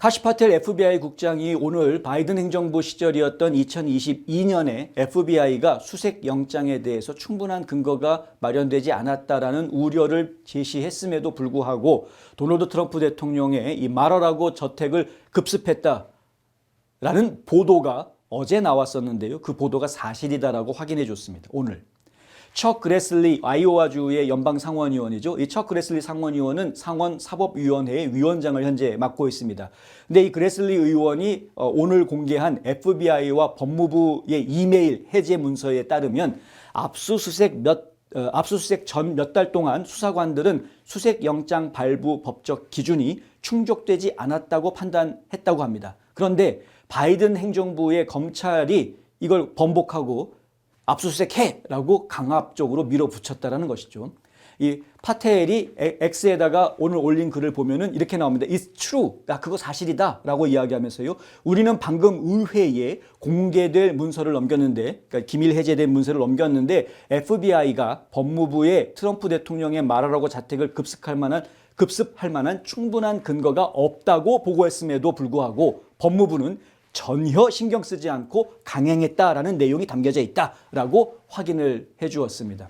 카시파텔 FBI 국장이 오늘 바이든 행정부 시절이었던 2022년에 FBI가 수색 영장에 대해서 충분한 근거가 마련되지 않았다라는 우려를 제시했음에도 불구하고 도널드 트럼프 대통령의 이 말하라고 저택을 급습했다라는 보도가 어제 나왔었는데요. 그 보도가 사실이다라고 확인해 줬습니다. 오늘. 척 그레슬리 아이오와주의 연방 상원의원이죠. 이 척 그레슬리 상원의원은 상원 사법위원회의 위원장을 현재 맡고 있습니다. 근데 이 그레슬리 의원이 어, 오늘 공개한 FBI와 법무부의 이메일 해제 문서에 따르면 압수수색 몇 어, 압수수색 전 몇 달 동안 수사관들은 수색 영장 발부 법적 기준이 충족되지 않았다고 판단했다고 합니다. 그런데 바이든 행정부의 검찰이 이걸 번복하고 압수수색해 라고 강압적으로 밀어붙였다라는 것이죠. 이 파텔이 X에다가 오늘 올린 글을 보면은 이렇게 나옵니다. It's true. 야, 그거 사실이다 라고 이야기하면서요. 우리는 방금 의회에 공개될 문서를 넘겼는데, 그러니까 기밀 해제된 문서를 넘겼는데 FBI가 법무부에 트럼프 대통령의 말하라고 자택을 급습할 만한 급습할 만한 충분한 근거가 없다고 보고했음에도 불구하고 법무부는 전혀 신경 쓰지 않고 강행했다라는 내용이 담겨져 있다라고 확인을 해 주었습니다.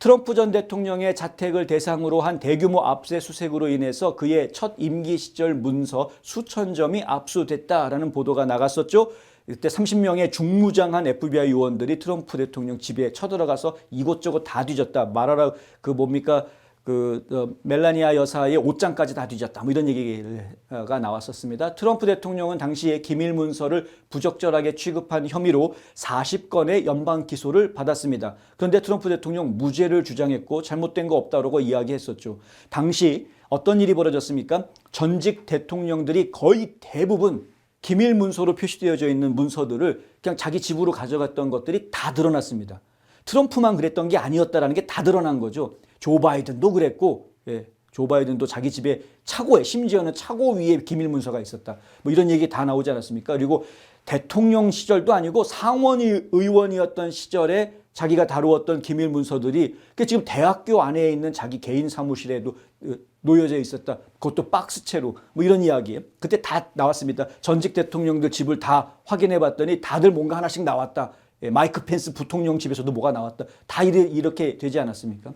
트럼프 전 대통령의 자택을 대상으로 한 대규모 압수수색으로 인해서 그의 첫 임기 시절 문서 수천 점이 압수됐다라는 보도가 나갔었죠. 그때 30명의 중무장한 FBI 요원들이 트럼프 대통령 집에 쳐들어가서 이곳저곳 다 뒤졌다. 말하라 그 뭡니까 그 어, 멜라니아 여사의 옷장까지 다 뒤졌다. 뭐 이런 얘기가 나왔었습니다. 트럼프 대통령은 당시에 기밀 문서를 부적절하게 취급한 혐의로 40건의 연방 기소를 받았습니다. 그런데 트럼프 대통령 무죄를 주장했고 잘못된 거 없다라고 이야기했었죠. 당시 어떤 일이 벌어졌습니까? 전직 대통령들이 거의 대부분 기밀 문서로 표시되어져 있는 문서들을 그냥 자기 집으로 가져갔던 것들이 다 드러났습니다. 트럼프만 그랬던 게 아니었다라는 게 다 드러난 거죠. 조 바이든도 그랬고, 예, 조 바이든도 자기 집에 차고에 심지어는 차고 위에 기밀 문서가 있었다. 뭐 이런 얘기 다 나오지 않았습니까? 그리고 대통령 시절도 아니고 상원 의원이었던 시절에 자기가 다루었던 기밀 문서들이 그 지금 대학교 안에 있는 자기 개인 사무실에도 어, 놓여져 있었다. 그것도 박스채로 뭐 이런 이야기. 그때 다 나왔습니다. 전직 대통령들 집을 다 확인해 봤더니 다들 뭔가 하나씩 나왔다. 예, 마이크 펜스 부통령 집에서도 뭐가 나왔다. 다 이렇게 되지 않았습니까?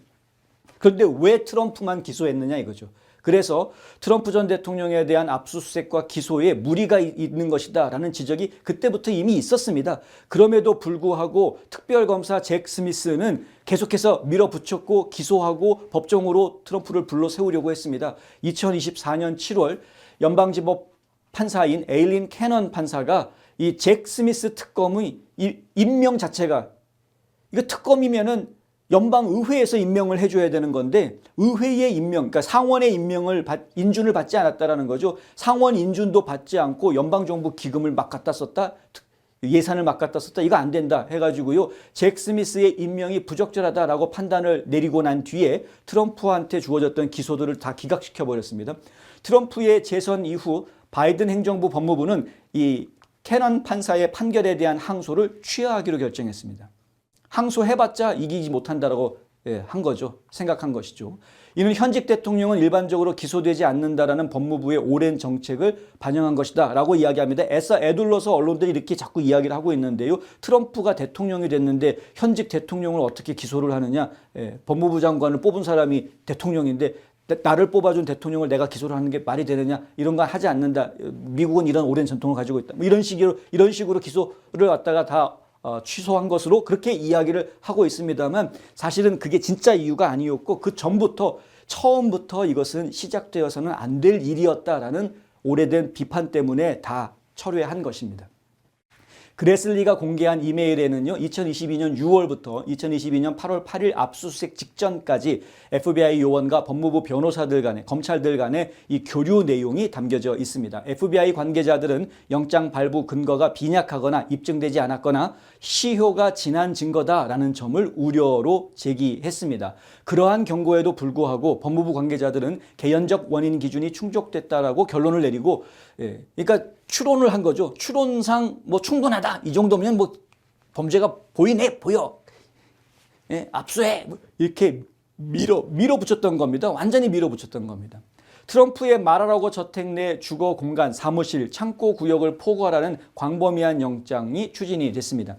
그런데 왜 트럼프만 기소했느냐 이거죠. 그래서 트럼프 전 대통령에 대한 압수수색과 기소에 무리가 있는 것이다 라는 지적이 그때부터 이미 있었습니다. 그럼에도 불구하고 특별검사 잭 스미스는 계속해서 밀어붙였고 기소하고 법정으로 트럼프를 불러 세우려고 했습니다. 2024년 7월 연방지법 판사인 에일린 캐넌 판사가 이 잭 스미스 특검의 임명 자체가 이거 특검이면은 연방 의회에서 임명을 해줘야 되는 건데 의회의 임명, 그러니까 상원의 임명을 받, 인준을 받지 않았다라는 거죠. 상원 인준도 받지 않고 연방 정부 기금을 막 갖다 썼다. 예산을 막 갖다 썼다. 이거 안 된다 해가지고요. 잭 스미스의 임명이 부적절하다라고 판단을 내리고 난 뒤에 트럼프한테 주어졌던 기소들을 다 기각시켜 버렸습니다. 트럼프의 재선 이후 바이든 행정부 법무부는 이 캐넌 판사의 판결에 대한 항소를 취하하기로 결정했습니다. 항소해봤자 이기지 못한다라고 예, 한 거죠. 생각한 것이죠. 이는 현직 대통령은 일반적으로 기소되지 않는다라는 법무부의 오랜 정책을 반영한 것이다 라고 이야기합니다. 애써 애둘러서 언론들이 이렇게 자꾸 이야기를 하고 있는데요. 트럼프가 대통령이 됐는데 현직 대통령을 어떻게 기소를 하느냐? 예, 법무부 장관을 뽑은 사람이 대통령인데 나를 뽑아준 대통령을 내가 기소를 하는 게 말이 되느냐 이런 거 하지 않는다. 미국은 이런 오랜 전통을 가지고 있다. 뭐 이런 식으로 이런 식으로 기소를 갖다가 다 어, 취소한 것으로 그렇게 이야기를 하고 있습니다만 사실은 그게 진짜 이유가 아니었고 그 전부터 처음부터 이것은 시작되어서는 안 될 일이었다라는 오래된 비판 때문에 다 철회한 것입니다. 그레슬리가 공개한 이메일에는요, 2022년 6월부터 2022년 8월 8일 압수수색 직전까지 FBI 요원과 법무부 변호사들 간의, 검찰들 간의 이 교류 내용이 담겨져 있습니다. FBI 관계자들은 영장 발부 근거가 빈약하거나 입증되지 않았거나 시효가 지난 증거다라는 점을 우려로 제기했습니다. 그러한 경고에도 불구하고 법무부 관계자들은 개연적 원인 기준이 충족됐다라고 결론을 내리고, 예, 그러니까 추론을 한 거죠. 추론상 뭐 충분하다. 이 정도면 뭐 범죄가 보이네, 보여. 예, 압수해. 뭐 이렇게 밀어, 밀어붙였던 겁니다. 완전히 밀어붙였던 겁니다. 트럼프의 말하라고 저택 내 주거 공간, 사무실, 창고 구역을 포괄하는 광범위한 영장이 추진이 됐습니다.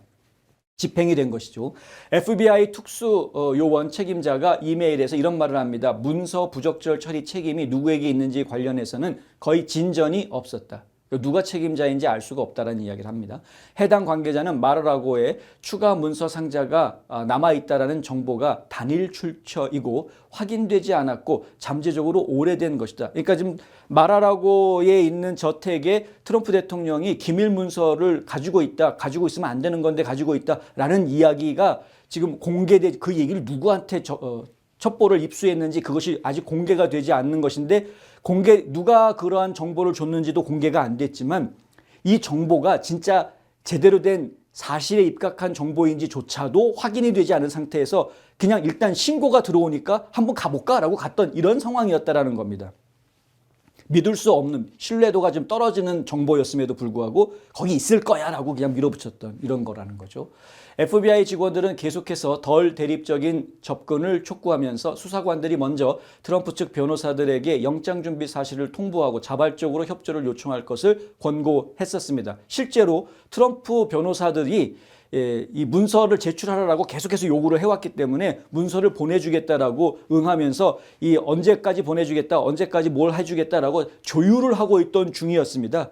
집행이 된 것이죠. FBI 특수 어, 요원 책임자가 이메일에서 이런 말을 합니다. 문서 부적절 처리 책임이 누구에게 있는지 관련해서는 거의 진전이 없었다. 누가 책임자인지 알 수가 없다라는 이야기를 합니다. 해당 관계자는 마르라고의 추가 문서 상자가 아, 남아 있다라는 정보가 단일 출처이고 확인되지 않았고 잠재적으로 오래된 것이다. 그러니까 지금 마라라고에 있는 저택에 트럼프 대통령이 기밀 문서를 가지고 있다, 가지고 있으면 안 되는 건데 가지고 있다라는 이야기가 지금 공개돼 그 얘기를 누구한테 저, 어, 첩보를 입수했는지 그것이 아직 공개가 되지 않는 것인데 공개 누가 그러한 정보를 줬는지도 공개가 안 됐지만 이 정보가 진짜 제대로 된 사실에 입각한 정보인지조차도 확인이 되지 않은 상태에서 그냥 일단 신고가 들어오니까 한번 가볼까라고 갔던 이런 상황이었다라는 겁니다. 믿을 수 없는 신뢰도가 좀 떨어지는 정보였음에도 불구하고 거기 있을 거야라고 그냥 밀어붙였던 이런 거라는 거죠. FBI 직원들은 계속해서 덜 대립적인 접근을 촉구하면서 수사관들이 먼저 트럼프 측 변호사들에게 영장 준비 사실을 통보하고 자발적으로 협조를 요청할 것을 권고했었습니다. 실제로 트럼프 변호사들이 예, 이 문서를 제출하라고 계속해서 요구를 해왔기 때문에 문서를 보내주겠다라고 응하면서 이 언제까지 보내주겠다, 언제까지 뭘 해주겠다라고 조율을 하고 있던 중이었습니다.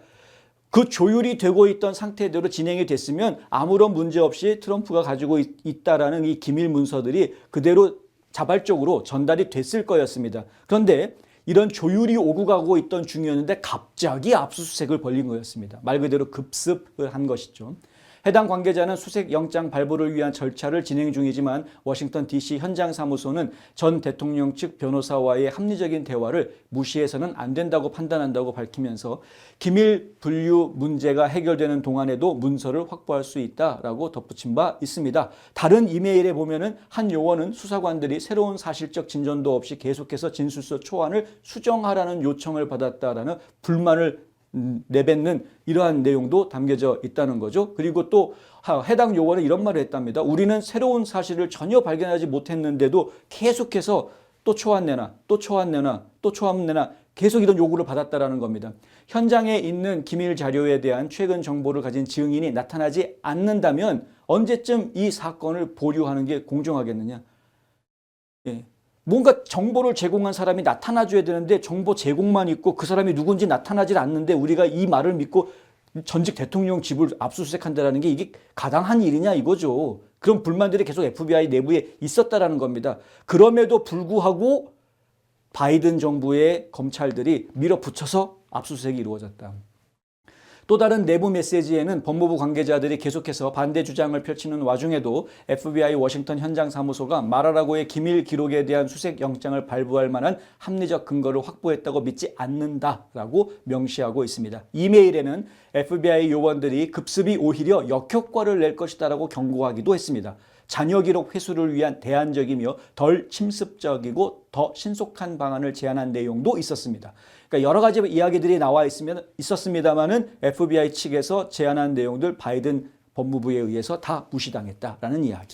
그 조율이 되고 있던 상태대로 진행이 됐으면 아무런 문제 없이 트럼프가 가지고 있, 있다라는 이 기밀 문서들이 그대로 자발적으로 전달이 됐을 거였습니다. 그런데 이런 조율이 오고 가고 있던 중이었는데 갑자기 압수수색을 벌린 거였습니다. 말 그대로 급습을 한 것이죠. 해당 관계자는 수색 영장 발부를 위한 절차를 진행 중이지만 워싱턴 DC 현장 사무소는 전 대통령 측 변호사와의 합리적인 대화를 무시해서는 안 된다고 판단한다고 밝히면서 기밀 분류 문제가 해결되는 동안에도 문서를 확보할 수 있다라고 덧붙인 바 있습니다. 다른 이메일에 보면은 한 요원은 수사관들이 새로운 사실적 진전도 없이 계속해서 진술서 초안을 수정하라는 요청을 받았다라는 불만을 음, 내뱉는 이러한 내용도 담겨져 있다는 거죠. 그리고 또 해당 요원은 이런 말을 했답니다. 우리는 새로운 사실을 전혀 발견하지 못했는데도 계속해서 또 초안 내놔, 또 초안 내놔, 또 초안 내놔 계속 이런 요구를 받았다라는 겁니다. 현장에 있는 기밀 자료에 대한 최근 정보를 가진 증인이 나타나지 않는다면 언제쯤 이 사건을 보류하는 게 공정하겠느냐? 예. 뭔가 정보를 제공한 사람이 나타나줘야 되는데 정보 제공만 있고 그 사람이 누군지 나타나질 않는데 우리가 이 말을 믿고 전직 대통령 집을 압수수색한다라는 게 이게 가당한 일이냐 이거죠. 그런 불만들이 계속 FBI 내부에 있었다라는 겁니다. 그럼에도 불구하고 바이든 정부의 검찰들이 밀어붙여서 압수수색이 이루어졌다. 또 다른 내부 메시지에는 법무부 관계자들이 계속해서 반대 주장을 펼치는 와중에도 FBI 워싱턴 현장 사무소가 말하라고의 기밀 기록에 대한 수색 영장을 발부할 만한 합리적 근거를 확보했다고 믿지 않는다라고 명시하고 있습니다. 이메일에는 FBI 요원들이 급습이 오히려 역효과를 낼 것이다라고 경고하기도 했습니다. 자녀 기록 회수를 위한 대안적이며 덜 침습적이고 더 신속한 방안을 제안한 내용도 있었습니다. 그러니까 여러 가지 이야기들이 나와 있으면 있었습니다만은 FBI 측에서 제안한 내용들 바이든 법무부에 의해서 다 무시당했다라는 이야기.